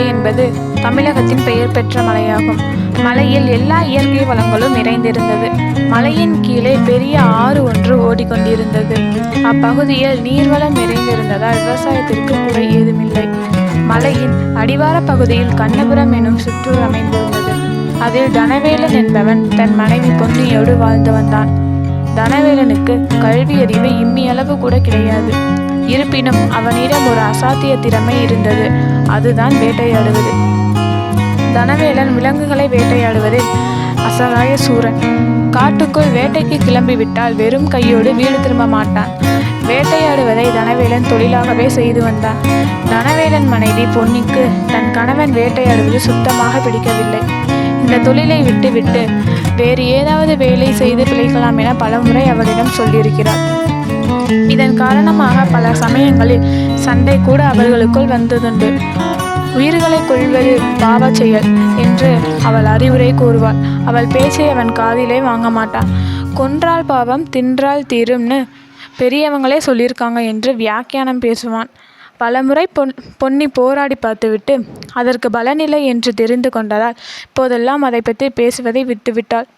மலை என்பது தமிழகத்தின் பெயர் பெற்ற மலையாகும். மலையில் எல்லா இயற்கை வளங்களும் நிறைந்திருந்தது. மலையின் கீழே பெரிய ஆறு ஒன்று ஓடிக்கொண்டிருந்தது. அப்பகுதியில் நீர்வளம் நிறைந்திருந்ததால் விவசாயத்திற்கு குறை ஏதுமில்லை. மலையின் அடிவார பகுதியில் கண்ணபுரம் எனும் சுற்றூர் அமைந்திருந்தது. அதில் தனவேலன் என்பவன் தன் மனைவி பொன்னியோடு வாழ்ந்து வந்தான். தனவேலனுக்கு கல்வி அறிவு இம்மியளவு கூட கிடையாது. இருப்பினும் அவனிடம் ஒரு அசாத்திய திறமை இருந்தது. அதுதான் வேட்டையாடுவது. தனவேலன் விலங்குகளை வேட்டையாடுவதில் அசகாய சூரன். காட்டுக்குள் வேட்டைக்கு கிளம்பிவிட்டால் வெறும் கையோடு வீடு திரும்ப மாட்டான். வேட்டையாடுவதை தனவேலன் தொழிலாகவே செய்து வந்தான். தனவேலன் மனைவி பொன்னிக்கு தன் கணவன் வேட்டையாடுவது சுத்தமாக பிடிக்கவில்லை. இந்த தொழிலை விட்டுவிட்டு வேறு ஏதாவது வேலை செய்து பிழைக்கலாம் என பலமுறை அவளிடம் சொல்லியிருக்கிறார். இதன் காரணமாக பல சமயங்களில் சண்டை கூட அவர்களுக்குள் வந்ததுண்டு. உயிர்களை கொள்வது பாவ செயல் என்று அவள் அறிவுரை கூறுவாள். அவள் பேச்சை அவன் காதிலே வாங்க மாட்டான். கொன்றால் பாவம் தின்றால் தீரும்னு பெரியவங்களே சொல்லியிருக்காங்க என்று வியாக்கியானம் பேசுவான். பலமுறை பொன் பொன்னி போராடி பார்த்துவிட்டு அதற்கு பலனில்லை என்று தெரிந்து கொண்டதால் இப்போதெல்லாம் அதை பற்றி பேசுவதை விட்டுவிட்டாள்.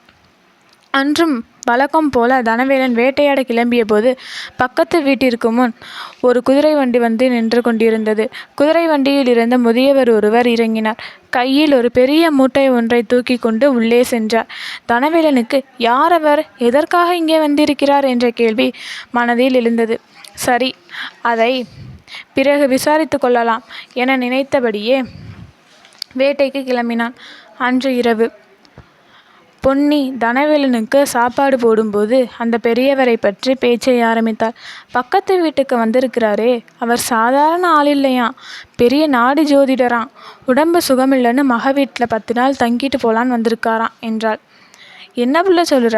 அன்றும் வழக்கம் போல தனவேலன் வேட்டையாட கிளம்பிய போது பக்கத்து வீட்டிற்கு முன் ஒரு குதிரை வண்டி வந்து நின்று கொண்டிருந்தது. குதிரை வண்டியில் இருந்த முதியவர் ஒருவர் இறங்கினார். கையில் ஒரு பெரிய மூட்டை ஒன்றை தூக்கி கொண்டு உள்ளே சென்றார். தனவேலனுக்கு யார் அவர் எதற்காக இங்கே வந்திருக்கிறார்? என்ற கேள்வி மனதில் எழுந்தது. சரி அதை பிறகு விசாரித்து கொள்ளலாம் என நினைத்தபடியே வேட்டைக்கு கிளம்பினான். அன்று இரவு பொன்னி தனவேலனுக்கு சாப்பாடு போடும்போது அந்த பெரியவரை பற்றி பேச்சை ஆரம்பித்தாள். பக்கத்து வீட்டுக்கு வந்திருக்கிறாரே அவர் சாதாரண ஆள் இல்லையாம் பெரிய நாடி ஜோதிடராம். உடம்பு சுகமில்லைன்னு மக வீட்டில் பத்து நாள் தங்கிட்டு போலான்னு வந்திருக்காராம் என்றாள். என்ன புள்ள சொல்கிற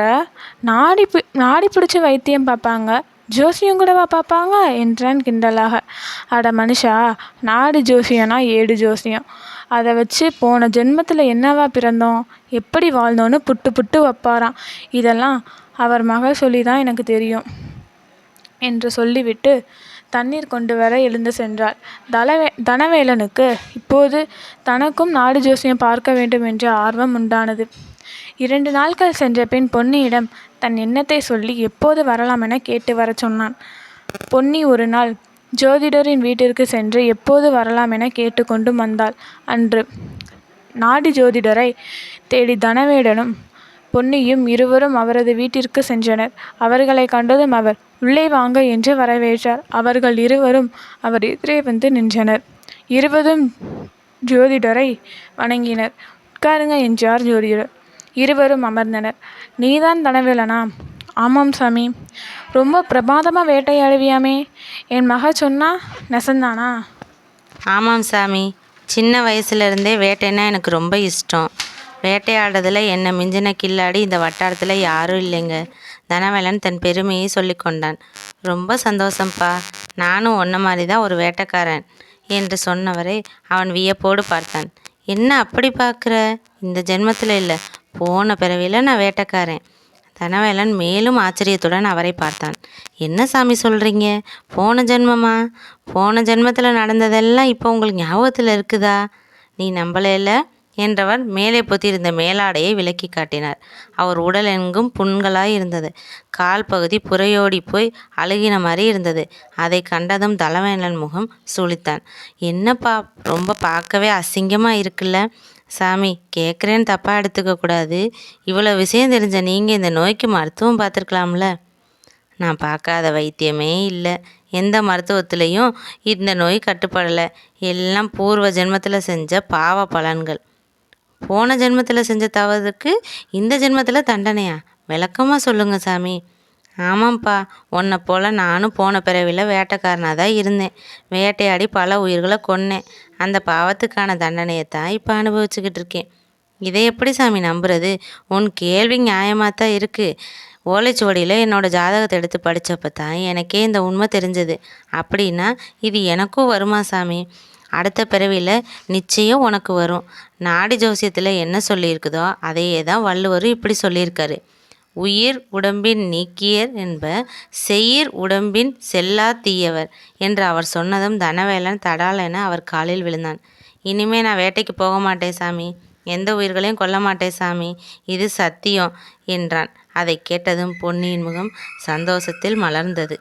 நாடி பி நாடி பிடிச்சி வைத்தியம் பார்ப்பாங்க. ஜோசியம் கூடவா பார்ப்பாங்க? என்றான் கிண்டலாக. அட மனுஷா நாடு ஜோசியம்னா ஏடு ஜோசியம். அதை வச்சு போன ஜென்மத்தில் என்னவா பிறந்தோம்? எப்படி வாழ்ந்தோன்னு புட்டு புட்டு வைப்பாராம். இதெல்லாம் அவர் மகள் சொல்லி தான் எனக்கு தெரியும் என்று சொல்லிவிட்டு தண்ணீர் கொண்டு வர எழுந்து சென்றாள். தலவே தனவேலனுக்கு இப்போது தனக்கும் நாடு ஜோசியம் பார்க்க வேண்டும் என்ற ஆர்வம் உண்டானது. இரண்டு நாட்கள் சென்ற பின் பொன்னியிடம் தன் எண்ணத்தை சொல்லி எப்போது வரலாம் என கேட்டு வரச் சொன்னான். பொன்னி ஒரு நாள் ஜோதிடரின் வீட்டிற்கு சென்று எப்போது வரலாம் என கேட்டுக்கொண்டும் வந்தாள். அன்று நாடி ஜோதிடரை தேடி தனவேடனும் பொன்னியும் இருவரும் அவரது வீட்டிற்கு சென்றனர். அவர்களை கண்டதும் அவர் உள்ளே வாங்க என்று வரவேற்றார். அவர்கள் இருவரும் அவர் எதிரே வந்து நின்றனர். இருவரும் ஜோதிடரை வணங்கினர். உட்காருங்க என்றார் ஜோதிடர். இருவரும் அமர்ந்தனர். நீதான் தனவேலனா? ஆமாம் சாமி. ரொம்ப பிரமாதமாக வேட்டையாடுவியாமே என் மக சொன்னா நெசந்தானா? ஆமாம் சாமி. சின்ன வயசுலேருந்தே வேட்டைன்னா எனக்கு ரொம்ப இஷ்டம். வேட்டையாடுறதுல என்னை மிஞ்சின கில்லாடி இந்த வட்டாரத்தில் யாரும் இல்லைங்க. தனவேலன் தன் பெருமையை சொல்லி கொண்டான். ரொம்ப சந்தோஷம்ப்பா நானும் ஒன்றை மாதிரி தான் ஒரு வேட்டைக்காரன் என்று சொன்னவரை அவன் வியப்போடு பார்த்தான். என்ன அப்படி பார்க்குற? இந்த ஜென்மத்தில் இல்லை. போன பிறவியில் நான் வேட்டைக்காரன். தனவேலன் மேலும் ஆச்சரியத்துடன் அவரை பார்த்தான். என்ன சாமி சொல்கிறீங்க போன ஜென்மமா? போன ஜென்மத்தில் நடந்ததெல்லாம் இப்போ உங்களுக்கு ஞாபகத்தில் இருக்குதா? நீ நம்பலைல? என்றவர் மேலே பொத்தியிருந்த மேலாடையை விலக்கி காட்டினார். அவர் உடல் எங்கும் புண்களாய் இருந்தது. கால் பகுதி புறையோடி போய் அழுகின மாதிரி இருந்தது. அதை கண்டதும் தலவேலன் முகம் சுழித்தான் என்னப்பா ரொம்ப பார்க்கவே அசிங்கமாக இருக்குல்ல? சாமி கேட்குறேன்னு தப்பாக எடுத்துக்கக்கூடாது இவ்வளோ விஷயம் தெரிஞ்ச நீங்கள் இந்த நோய்க்கு மருத்துவம் பார்த்துருக்கலாம்ல. நான் பார்க்காத வைத்தியமே இல்லை. எந்த மருத்துவத்திலையும் இந்த நோய் கட்டுப்படலை. எல்லாம் பூர்வ ஜென்மத்தில் செஞ்ச பாவ பலன்கள். போன ஜென்மத்தில் செஞ்ச தவறுக்கு இந்த ஜென்மத்தில் தண்டனையா? விளக்கமாக சொல்லுங்கள் சாமி. ஆமாம்ப்பா. உன்னை போல் நானும் போன பிறவியில் வேட்டைக்காரனாக தான் இருந்தேன். வேட்டையாடி பல உயிர்களை கொன்னேன். அந்த பாவத்துக்கான தண்டனையை தான் இப்போ அனுபவிச்சுக்கிட்டு இருக்கேன். இதை எப்படி சாமி நம்புறது? உன் கேள்வி நியாயமாக தான் இருக்குது ஓலைச்சுவடியில் என்னோட ஜாதகத்தை எடுத்து படித்தப்ப தான் எனக்கே இந்த உண்மை தெரிஞ்சது. அப்படின்னா இது எனக்கும் வருமா சாமி? அடுத்த பிறவியில் நிச்சயம் உனக்கு வரும். நாடி ஜோசியத்தில் என்ன சொல்லியிருக்குதோ அதையே தான் வள்ளுவர் இப்படி சொல்லியிருக்காரு. உயிர் உடம்பின் நீக்கியர் என்ப செயிர் உடம்பின் செல்லா தீயவர் என்று அவர் சொன்னதும் தனவேலன் தடாலென அவர் காலில் விழுந்தான். இனிமே நான் வேட்டைக்கு போக மாட்டேன் சாமி. எந்த உயிர்களையும் கொல்ல மாட்டேன் சாமி. இது சத்தியம் என்றான். அதை கேட்டதும் பொன்னியின் முகம் சந்தோஷத்தில் மலர்ந்தது.